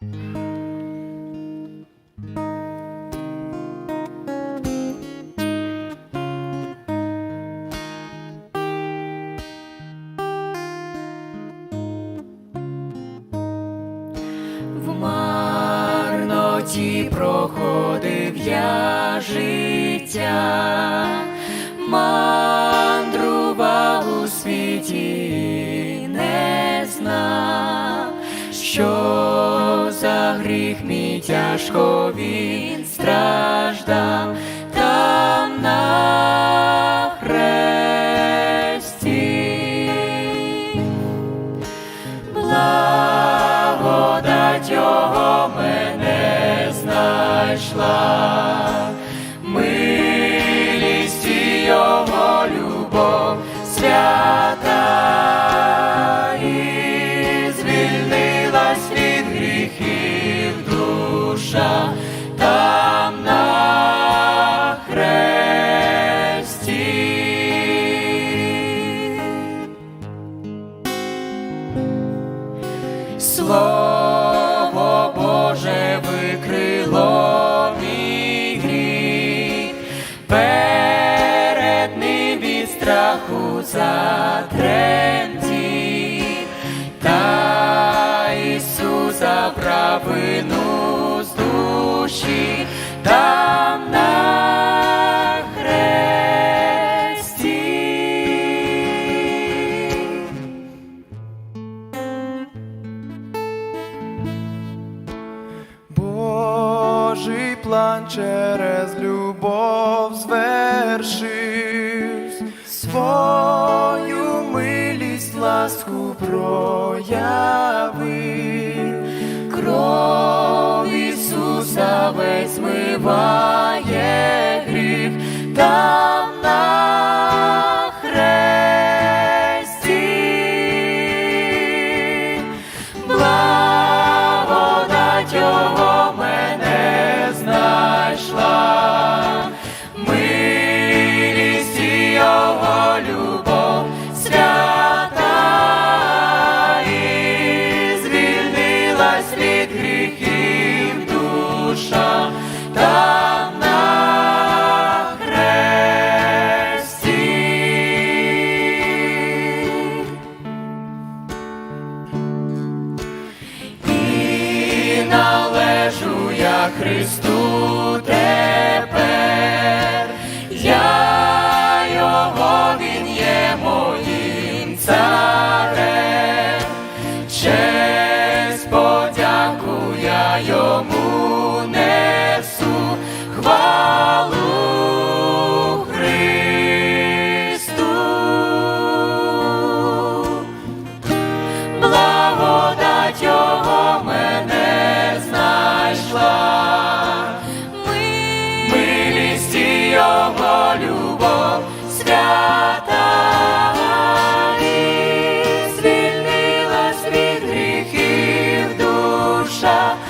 В проходив я життя, гріх мій тяжко він страждав там на хресті. Благодать Його мене знайшла, Слово Боже викрило мій гріх, перед ним від страху затремтів, та Ісус забрав вину з душі там план через любов звершись, свою милість, ласку прояви, кров Ісуса весь змиває гріх звільнилась від душа там на хресті. І належу я Христу 살아